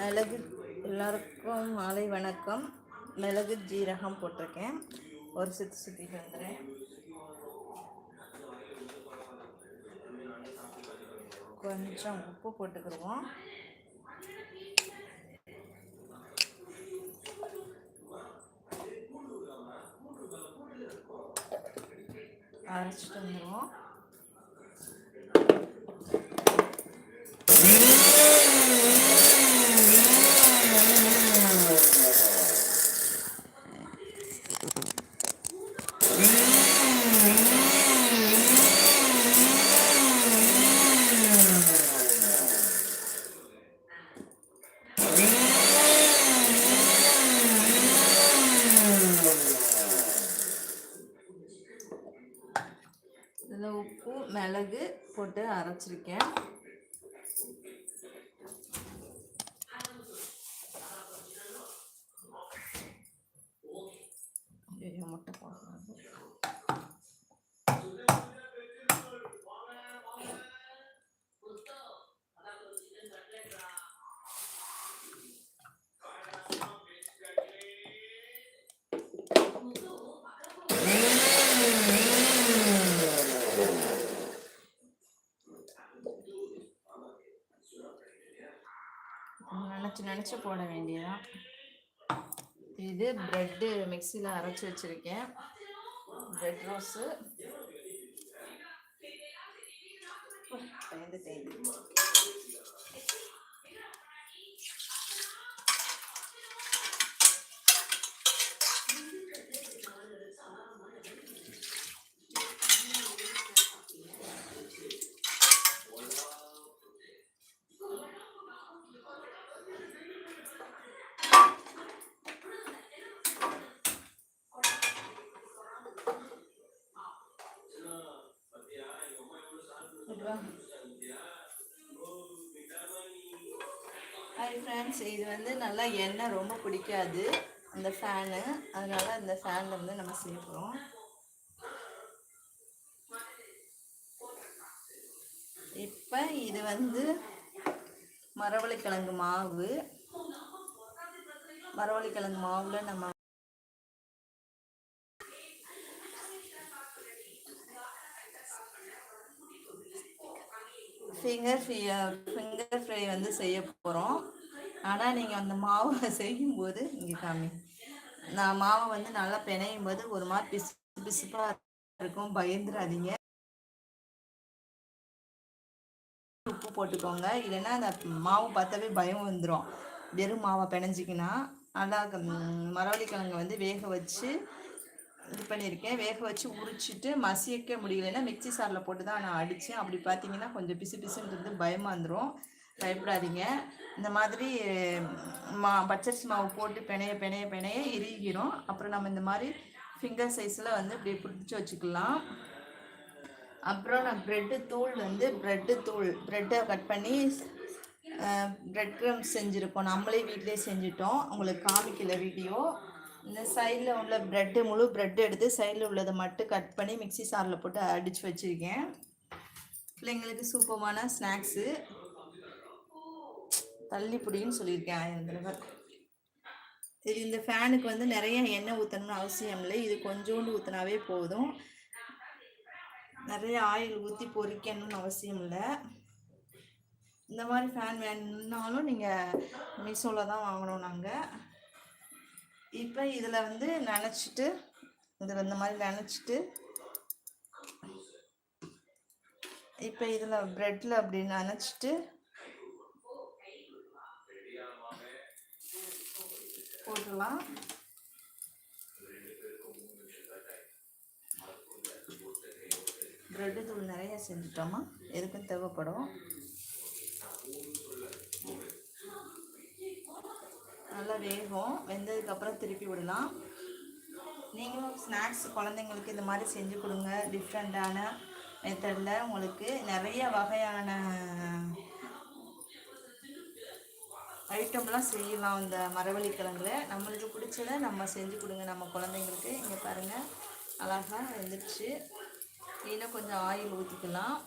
மிளகு எல்லாருக்கும் மாலை வணக்கம். மிளகு ஜீரகம் போட்டிருக்கேன். ஒரு சுற்றி சுற்றி வந்துடுறேன் கொஞ்சம் உப்பு போட்டுக்கிடுவோம் அரைச்சிட்டு வந்துடுவோம் இதில் உப்பு மிளகு போட்டு நினச்சி போட வேண்டியதான் இது ப்ரெட்டு மிக்சியில் அரைச்சி வச்சுருக்கேன். ப்ரெட் ரோஸு பயந்துட்டேன். ஹாய் ஃப்ரெண்ட்ஸ் இது வந்து நல்லா எண்ணெய் ரொம்ப பிடிக்காது அந்த ஃபேனு அதனால அந்த ஃபேனில் வந்து நம்ம சேர்க்குறோம். இப்போ இது வந்து மரவள்ளிக்கிழங்கு மாவு. மரவள்ளிக்கிழங்கு மாவில் நம்ம ஃபிங்கர் ஃப்ரீ ஃபிங்கர் ஃப்ரை வந்து செய்ய போகிறோம் ஆனால் நீங்கள் அந்த மாவை செய்யும்போது இங்கே காமி. நான் மாவை வந்து நல்லா பிணையும் போது ஒரு மாதிரி பிசு பிசுப்பாக இருக்கும். பயந்துடாதீங்க உப்பு போட்டுக்கோங்க. இல்லைன்னா அந்த மாவு பார்த்தாவே பயம் வந்துடும் வெறும் மாவை பிணைஞ்சிக்கினா நல்லா மரவள்ளிக்கிழங்கு வந்து வேக வச்சு இது பண்ணியிருக்கேன். வேக வச்சு உரிச்சிட்டு மசிக்க முடியலன்னா மிக்ஸி சாரில் போட்டு தான் நான் அடித்தேன் அப்படி பார்த்தீங்கன்னா கொஞ்சம் பிசு பிசுன்றது பயமாக வந்துடும் பயப்படாதீங்க. இந்த மாதிரி மா பச்சரிசி மாவு போட்டு பிணைய பிணைய பிணைய இறுகிரும். அப்புறம் நம்ம இந்த மாதிரி ஃபிங்கர் சைஸில் வந்து இப்படி பிடிச்சி வச்சுக்கலாம். அப்புறம் நான் ப்ரெட்டு தூள் வந்து ப்ரெட்டு தூள் ப்ரெட்டை கட் பண்ணி ப்ரெட் க்ரம்ஸ் செஞ்சுருக்கோம். நம்மளே வீட்டிலே செஞ்சுட்டோம். உங்களுக்கு காமிக்கல வீடியோ இந்த சைடில் உள்ள ப்ரெட்டு முழு ப்ரெட் எடுத்து சைடில் உள்ளதை மட்டும் கட் பண்ணி மிக்ஸி சாரில் போட்டு அடித்து வச்சுருக்கேன். பிள்ளைங்களுக்கு சூப்பமான ஸ்நாக்ஸு தள்ளிப்பொடின்னு சொல்லியிருக்கேன் ஆயிரம் தடவை. இது இந்த ஃபேனுக்கு வந்து நிறைய எண்ணெய் ஊற்றணும்னு அவசியம் இல்லை. இது கொஞ்சோண்டு ஊற்றினாவே போதும். நிறைய ஆயில் ஊற்றி பொறிக்கணும்னு அவசியம் இல்லை. இந்த மாதிரி ஃபேன் வேணும்னாலும் நீங்கள் மீஷோவில் தான் வாங்கினோம் நாங்கள் இப்போ இதில் வந்து நினச்சிட்டு இதில் இந்த மாதிரி நினச்சிட்டு இப்போ இதில் ப்ரெட்டில் அப்படி நினச்சிட்டு போடலாம் ப்ரெட்டு தூள் நிறைய செஞ்சுட்டோமா? எதுக்கும் தேவைப்படும்? நல்லா வேகும். வெந்ததுக்கப்புறம் திருப்பி விடலாம். நீங்களும் ஸ்நாக்ஸ் குழந்தைங்களுக்கு இந்த மாதிரி செஞ்சு கொடுங்க. டிஃப்ரெண்ட்டான மெத்தடில் உங்களுக்கு நிறைய வகையான ஐட்டம்லாம் செய்யலாம் இந்த மரவள்ளி கிழங்குல நம்மளுக்கு பிடிச்சத நம்ம செஞ்சு கொடுங்க. நம்ம குழந்தைங்களுக்கு. இங்கே பாருங்கள் அழகாக வெந்துடுச்சு. இன்னும் கொஞ்சம் ஆயில் ஊற்றிக்கலாம்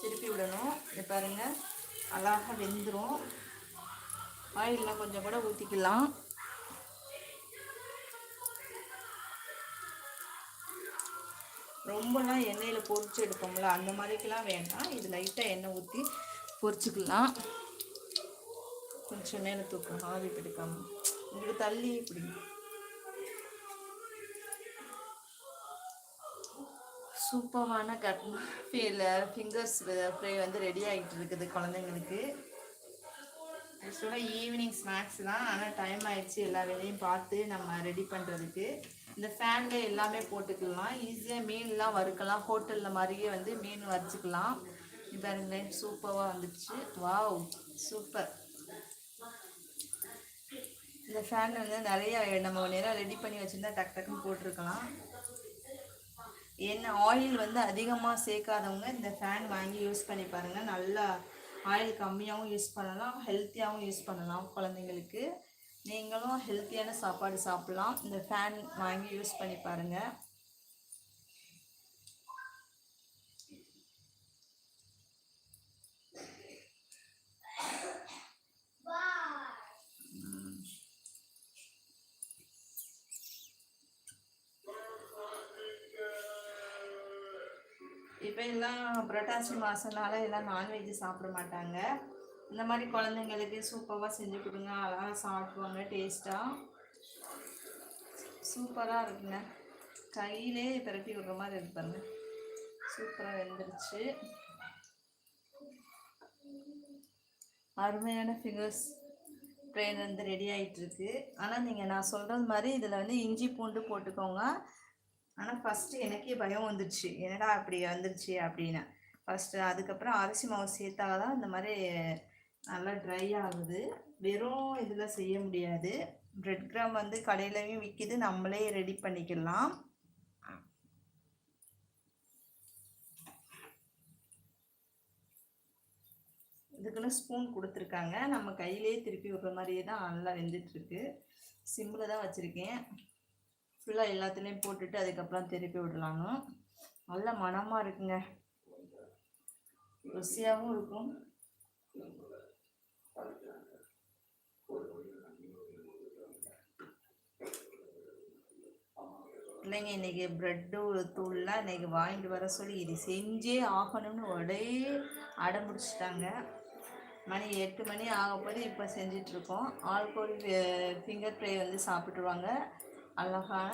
திருப்பி விடணும். இங்கே பாருங்கள் அழகாக வெந்துடும் ஆயிலெலாம் கொஞ்சம் கூட ஊற்றிக்கலாம் ரொம்பலாம் எண்ணெயில் பொரிச்சு எடுப்போம்ல அந்த மாதிரிக்கெலாம் வேண்டாம். இது லைட்டாக எண்ணெய் ஊற்றி பொரிச்சுக்கலாம். கொஞ்சம் நேரம் தூக்கம் ஆவி பிடிக்காம. இங்கிட்டு தள்ளி இப்படி சூப்பரான கட் ஃபீல் ஃபிங்கர்ஸ் ஃப்ரை வந்து ரெடி ஆகிட்டு இருக்குது குழந்தைங்களுக்கு. ஆக்சுவலாக ஈவினிங் ஸ்நாக்ஸ் தான். ஆனால் டைம் ஆயிடுச்சு எல்லா வேலையும் பார்த்து நம்ம ரெடி பண்ணுறதுக்கு இந்த ஃபேனில் எல்லாமே போட்டுக்கலாம். ஈஸியாக மீன்லாம் வறுக்கலாம். ஹோட்டலில் மாதிரியே வந்து மீன் வறுத்துக்கலாம். பாருங்களேன் சூப்பராக வந்துடுச்சு. வாவ் சூப்பர் இந்த ஃபேன் வந்து நிறைய நம்ம நேரம் ரெடி பண்ணி வச்சுருந்தா டக் டக்குன்னு போட்டிருக்கலாம். என்ன ஆயில் வந்து அதிகமாக சேர்க்காதவங்க இந்த ஃபேன் வாங்கி யூஸ் பண்ணி பாருங்கள் நல்லா ஆயில் கம்மியாகவும் யூஸ் பண்ணலாம் ஹெல்த்தியாகவும் யூஸ் பண்ணலாம் குழந்தைங்களுக்கு நீங்களும் ஹெல்த்தியான சாப்பாடு சாப்பிட்லாம். இந்த ஃபேன் வாங்கி யூஸ் பண்ணி பாருங்கள் புரட்டாசி மாதம்னால எல்லாம் நான்வெஜ் சாப்பிட மாட்டாங்க. இந்த மாதிரி குழந்தைங்களுக்கு சூப்பராக செஞ்சு கொடுங்க. அழகாக சாப்பிடுவாங்க டேஸ்ட்டாக சூப்பராக இருக்குங்க. கையிலே பிரட்டி விடுற மாதிரி இருக்கு பாருங்க. சூப்பராக வெந்துருச்சு. அருமையான ஃபிகர்ஸ் ட்ரெயின் வந்து ரெடி ஆகிட்டுருக்கு ஆனால் நீங்கள் நான் சொல்கிறது மாதிரி இதில் வந்து இஞ்சி பூண்டு போட்டுக்கோங்க. ஆனால் ஃபஸ்ட்டு எனக்கே பயம் வந்துடுச்சு என்னடா அப்படி வந்துருச்சு அப்படின்னு. ஃபஸ்ட்டு அதுக்கப்புறம் அரிசி மாவு சேர்த்தா தான் இந்த மாதிரி நல்லா ட்ரை ஆகுது. வெறும் இதில் செய்ய முடியாது. பிரெட் கிராம் வந்து கடையிலையும் விற்கிது நம்மளே ரெடி பண்ணிக்கலாம். இதுக்குன்னு ஸ்பூன் கொடுத்துருக்காங்க. நம்ம கையிலே திருப்பி விடுற மாதிரியே தான் நல்லா வெந்துட்டுருக்கு. சிம்மில் தான் வச்சுருக்கேன். ஃபுல்லாக எல்லாத்துலேயும் போட்டுட்டு அதுக்கப்புறம் திருப்பி விடலாங்க நல்ல மனமாக இருக்குங்க. ருசியாகவும் இருக்கும் இல்லைங்க இன்றைக்கி ப்ரெட்டு தூள்லாம் இன்றைக்கி வாங்கிட்டு வர சொல்லி இது செஞ்சே ஆகணும்னு உடையே அடம் முடிச்சிட்டாங்க மணி எட்டு மணி ஆகும்போது இப்போ செஞ்சிட்ருக்கோம் ஆல்கோல் ஃபிங்கர் ப்ரே வந்து சாப்பிட்ருவாங்க அழகான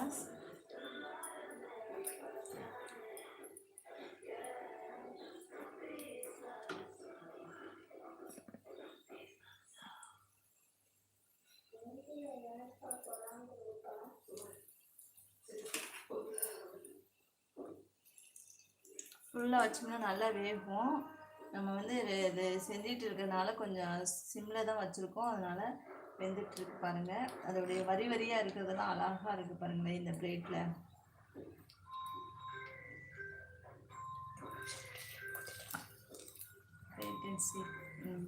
ஃபுல்லாக வச்சோம்னா நல்லா வேகும். நம்ம வந்து இது செஞ்சிட்டு இருக்கிறதுனால கொஞ்சம் சிம்மில் தான் வச்சுருக்கோம். அதனால் வெந்துட்டுருக்கு பாருங்கள் அதோடைய வரி வரியாக இருக்கிறதெல்லாம் அழகாக இருக்குது பாருங்களேன் இந்த பிளேட்டில் வெயிட் அண்ட் சி ம்.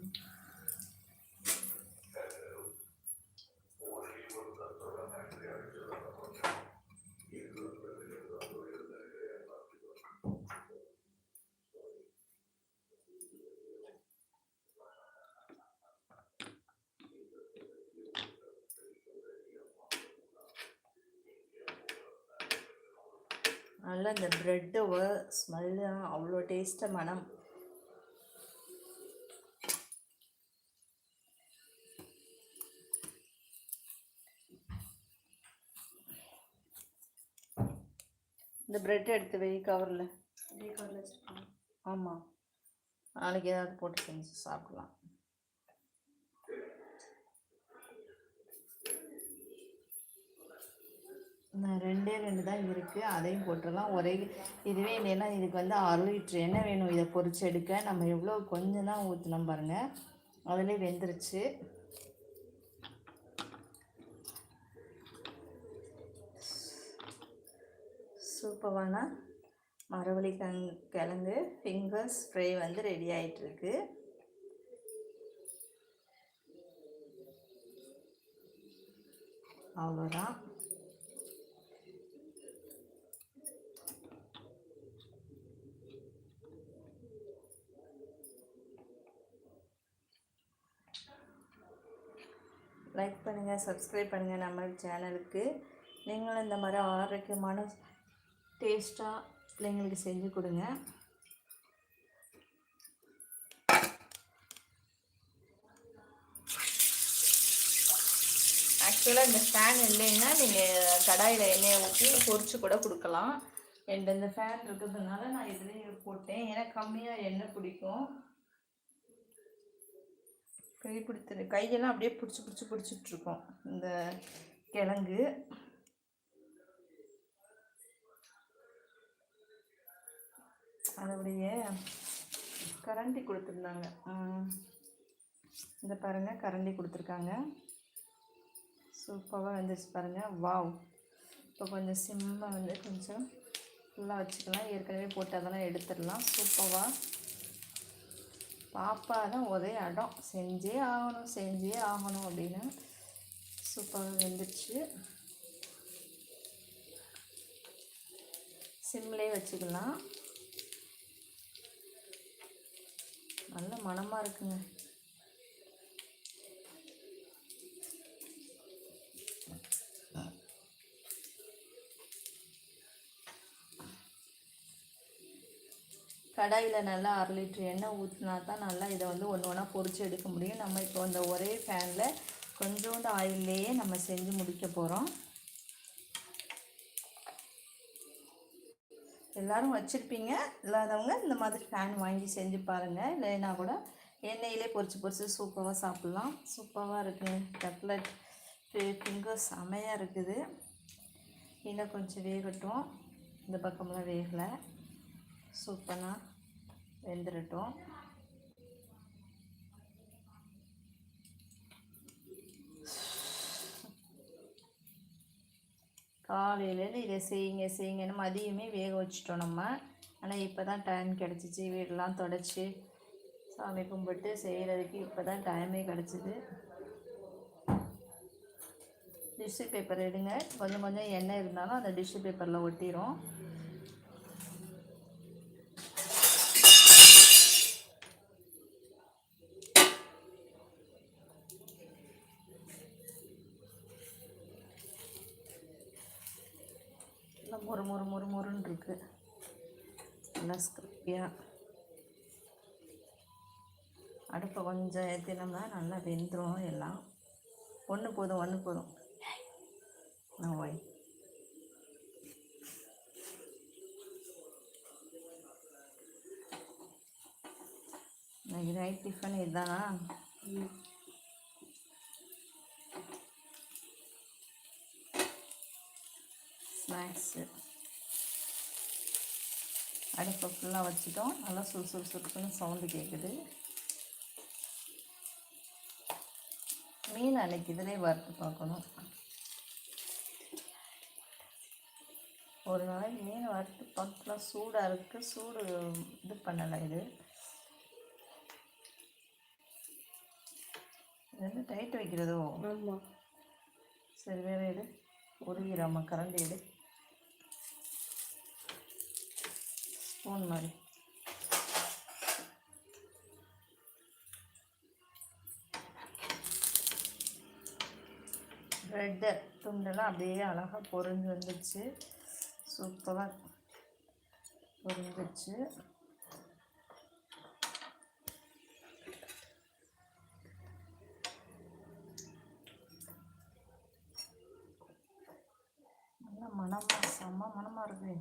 நல்லா இந்த ப்ரெட்டோட ஸ்மெல்லு அவ்வளோ டேஸ்ட்டாக மனம். இந்த ப்ரெட் எடுத்து வை கவரில் ஆமாம் நாளைக்கு ஏதாவது போட்டு செஞ்சு சாப்பிடலாம். ரெண்டே ரெண்டு தான் இருக்குது அதையும் போட்டுடலாம். ஒரே இதுவே இல்லைன்னா இதுக்கு வந்து அரை லிட்ரு எண்ணெய் வேணும். இதை பொறிச்சு எடுக்க. நம்ம எவ்வளோ கொஞ்சம் தான் ஊற்றினோம் பாருங்கள் அதிலே வெந்துருச்சு சூப்பரான மரவள்ளி கங் கிழங்கு ஃபிங்கர்ஸ் ஸ்ப்ரே வந்து ரெடி ஆகிட்டுருக்கு அவ்வளோதான். லைக் பண்ணுங்கள் சப்ஸ்கிரைப் பண்ணுங்கள் நம்ம சேனலுக்கு. நீங்களும் இந்த மாதிரி ஆரோக்கியமான டேஸ்ட்டாக பிள்ளைங்களுக்கு செஞ்சு கொடுங்க. ஆக்சுவலாக இந்த ஃபேன் இல்லைன்னா நீங்கள் கடாயில் எண்ணெயை ஊற்றி பொறிச்சு கூட கொடுக்கலாம். என்கிட்ட இந்த ஃபேன் இருக்கிறதுனால நான் இதுலேயே போட்டேன். ஏன்னா கம்மியாக எண்ணெய் பிடிக்கும். கை பிடித்து கையெல்லாம் அப்படியே பிடிச்சி பிடிச்சி பிடிச்சிட்ருக்கோம் இந்த கிழங்கு. அதோடைய கரண்டி கொடுத்துருந்தாங்க. இந்த பாருங்கள் கரண்டி கொடுத்துருக்காங்க. சூப்பராக வந்துருச்சு பாருங்கள் வாவ். இப்போ கொஞ்சம் சிம்மை வந்து கொஞ்சம் ஃபுல்லாக வச்சுக்கலாம். ஏற்கனவே போட்டு அதெல்லாம் எடுத்துடலாம். சூப்பராக பாப்பா தான் ஒரே அடம். செஞ்சே ஆகணும் செஞ்சே ஆகணும் அப்படின்னு சூப்பராக வெந்துடுச்சு சிம்லே வச்சுக்கலாம். நல்ல மணமாக இருக்குங்க. கடாயில் நல்லா அரை லிட்ரு எண்ணெய் ஊற்றினா தான் நல்லா இதை வந்து ஒன்று ஒன்றா பொறிச்சு எடுக்க முடியும். நம்ம இப்போ இந்த ஒரே ஃபேனில் கொஞ்சோண்டு ஆயில்லையே நம்ம செஞ்சு முடிக்க போகிறோம் எல்லோரும் வச்சுருப்பீங்க. இல்லாதவங்க இந்த மாதிரி ஃபேன் வாங்கி செஞ்சு பாருங்கள் இல்லைன்னா கூட எண்ணெயிலே பொறிச்சு பொரிச்சு சூப்பராக சாப்பிட்லாம். சூப்பராக இருக்குது கட்லட் ஃபிங்கர் செமையாக இருக்குது. இன்னும் கொஞ்சம் வேகட்டும். இந்த பக்கமெல்லாம் வேகலை. சூப்பராக வெந்துடட்டும் காலையிலேருந்து இதை செய்யுங்க செய்யுங்கன்னு மதியமே வேக வச்சிட்டோம் நம்ம. ஆனால் இப்போ தான் டைம் கிடச்சிச்சு. வீடெல்லாம் தொடச்சி சாமி கும்பிட்டு செய்கிறதுக்கு இப்போ தான் டைமே கிடச்சிது. டிஷ்யூ பேப்பர் எடுங்க. கொஞ்சம் கொஞ்சம் எண்ணெய் இருந்தாலும் அந்த டிஷ்யூ பேப்பரில் ஒட்டிடும் மொறு மொறு மொறு மொறுன்னு இருக்கு. நல்லா ஸ்கிரிப்பியாக அடுப்பை கொஞ்சம் ஏற்றினோம்னா நல்லா வெந்துடும் எல்லாம். ஒன்று போதும் ஒன்று போதும். நான் ஒய் இன்னைக்கு நைட் டிஃபன் இதுதானா ஸ்நாக்ஸு அடுப்பை ஃபுல்லாக வச்சுட்டோம். நல்லா சுறு சுறு சுறுக்குன்னு சவுண்டு கேட்குது மீன் அன்னைக்கு இதிலே வறுத்து பார்க்கணும். ஒரு நாளைக்கு மீன் வறுத்து பார்க்கலாம் சூடாக இருக்குது சூடு இது பண்ணலை இது. இது வந்து டைட் வைக்கிறதோ? ஆமாம் சரி வேறு எடு உருகிராம கரண்டி எடு. ஸ்பூன் மாதிரி. ப்ரெட்டு துண்டெல்லாம் அப்படியே அழகாக பொறிஞ்சு வந்துடுச்சு. சூப்பராக பொறிஞ்சிச்சு நல்லா மணமாக செம்ம மணமாக இருக்குது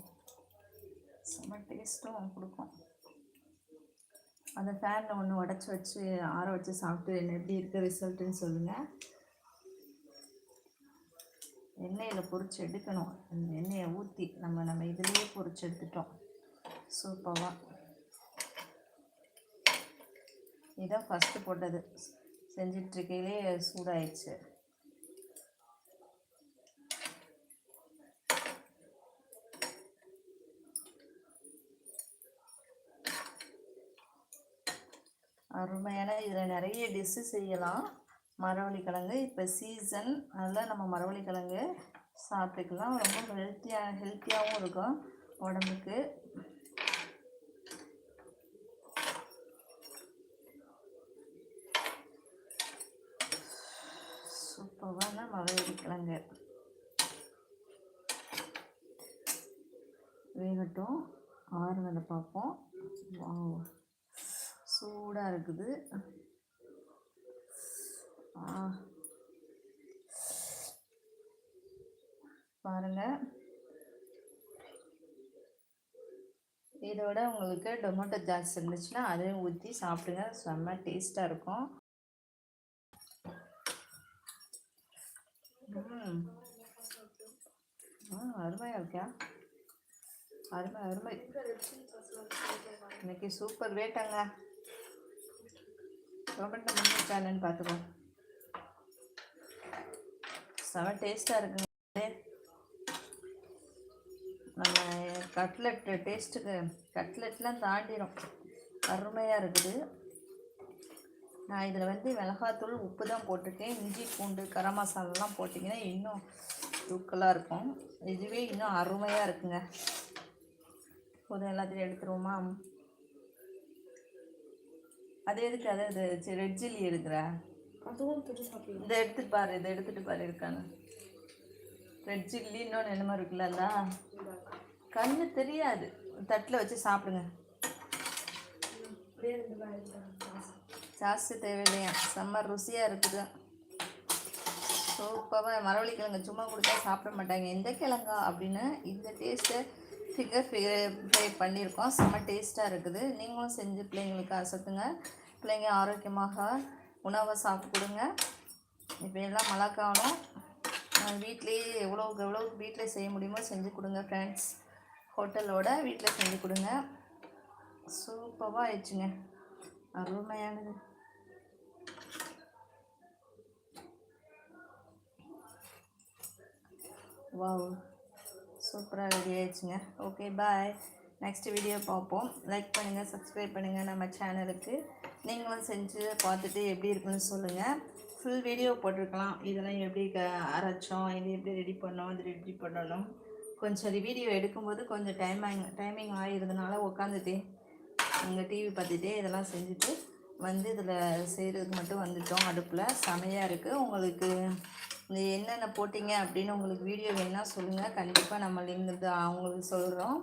ரொம்ப டேஸ்ட்டும் கொடுக்கும். அந்த ஃபேனில் ஒன்று உடச்சி வச்சு ஆற வச்சு சாப்பிட்டு என்ன எப்படி இருக்குது ரிசல்ட்டுன்னு சொல்லுங்கள் எண்ணெயில் பொறிச்சு எடுக்கணும். அந்த எண்ணெயை ஊற்றி நம்ம நம்ம இதுலேயே பொறிச்சு எடுத்துட்டோம். சூப்பராக இதான் ஃபஸ்ட்டு போட்டது. செஞ்சிட்ருக்கையிலே சூடாயிடுச்சு. அருமையான இதில் நிறைய டிஷ்ஷு செய்யலாம். மரவள்ளி கிழங்கு இப்போ சீசன் அதெல்லாம் நம்ம மரவள்ளி கிழங்கு சாப்பிட்டுக்கலாம். ரொம்ப ஹெல்த்தியாக ஹெல்த்தியாகவும் இருக்கும் உடம்புக்கு. சூப்பரான மரவள்ளி கிழங்கு வேகட்டும். ஆறுனதை பார்ப்போம். வா சூடாக இருக்குது. ஆ. பாருங்க. இதோட உங்களுக்கு டொமேட்டோ ஜாஸ் இருந்துச்சுன்னா அதையும் ஊற்றி சாப்பிடுங்க. செம்ம டேஸ்ட்டாக இருக்கும். ஆ அருமையாக இருக்கா அருமை அருமை. இன்னைக்கு சூப்பர் வேட்டாங்க. ரேட்டாங்க டொமேட்டோ முடிஞ்சிருக்கானு பார்த்துக்கோ. செம டேஸ்ட்டாக இருக்குங்க. நம்ம கட்லெட் டேஸ்ட்டுக்கு கட்லெட்லாம் தாண்டிடும் அருமையாக இருக்குது. நான் இதில் வந்து மிளகாத்தூள் உப்பு தான் போட்டிருக்கேன். இஞ்சி பூண்டு கரம் மசாலாலாம் போட்டிங்கன்னா இன்னும் தூக்கலாக இருக்கும். இதுவே இன்னும் அருமையாக இருக்குங்க. போதும் எல்லாத்தையும் எடுத்துருவோமா? அது எதுக்கு? அது அது ரெட் சில்லி எடுக்கிற? அதுவும் சாப்பிடுவோம் இதை எடுத்துட்டு பாரு இதை எடுத்துட்டு பாரு இருக்கான்னு. ரெட் சில்லி இன்னொன்று என்னமோ இருக்குல்லல்ல கண்ணு தெரியாது. தட்டில் வச்சு சாப்பிடுங்க. ஜாஸ்தி தேவையில்லையா? செம்ம ருசியாக இருக்குது. சூப்பராக மரவள்ளி கிழங்கு சும்மா கொடுத்தா சாப்பிட மாட்டாங்க. எந்த கிழங்கா அப்படின்னு இந்த டேஸ்ட்டை ஃபிங்கர் ஃப்ரை பண்ணியிருக்கோம். செம்ம டேஸ்ட்டாக இருக்குது. நீங்களும் செஞ்சு பிள்ளைங்களுக்கு அசத்துங்க. பிள்ளைங்க ஆரோக்கியமாக உணவை சாப்பிட்டு கொடுங்க. இப்போ எல்லாம் மழை காலம் வீட்லேயே எவ்வளோக்கு எவ்வளோக்கு வீட்டில் செய்ய முடியுமோ செஞ்சு கொடுங்க ஃப்ரெண்ட்ஸ் ஹோட்டலோட வீட்டில் செஞ்சு கொடுங்க. சூப்பராக ஆயிடுச்சுங்க. அருமையானது வாவ் சூப்பராக ரெடி ஆயிடுச்சுங்க. ஓகே பாய் நெக்ஸ்ட் வீடியோ பார்ப்போம். லைக் பண்ணுங்கள் சப்ஸ்கிரைப் பண்ணுங்கள் நம்ம சேனலுக்கு நீங்களும் செஞ்சு பார்த்துட்டு எப்படி இருக்குன்னு சொல்லுங்கள் ஃபுல் வீடியோ போட்டிருக்கலாம். இதெல்லாம் எப்படி க அரைச்சோம் இது எப்படி ரெடி பண்ணோம் இது ரெடி பண்ணணும். கொஞ்சம் வீடியோ எடுக்கும்போது கொஞ்சம் டைமிங் டைமிங் ஆகிருந்தனால உட்காந்துட்டே அங்கே டிவி பார்த்துட்டே இதெல்லாம் செஞ்சுட்டு வந்து இதில் செய்கிறதுக்கு மட்டும் வந்துட்டோம். அடுப்பில் செமையாக இருக்குது உங்களுக்கு இந்த என்னென்ன போட்டிங்க அப்படின்னு உங்களுக்கு வீடியோ வேணால் சொல்லுங்கள் கண்டிப்பாக நம்ம லிங்க் அவங்களுக்கு சொல்கிறோம்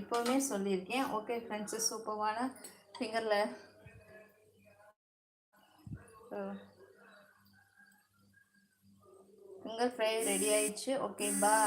இப்போவுமே சொல்லியிருக்கேன். ஓகே ஃப்ரெண்ட்ஸு சூப்பரான ஃபிங்கரில் ஃபிங்கர் ஃப்ரை ரெடி ஆயிடுச்சு. ஓகே பா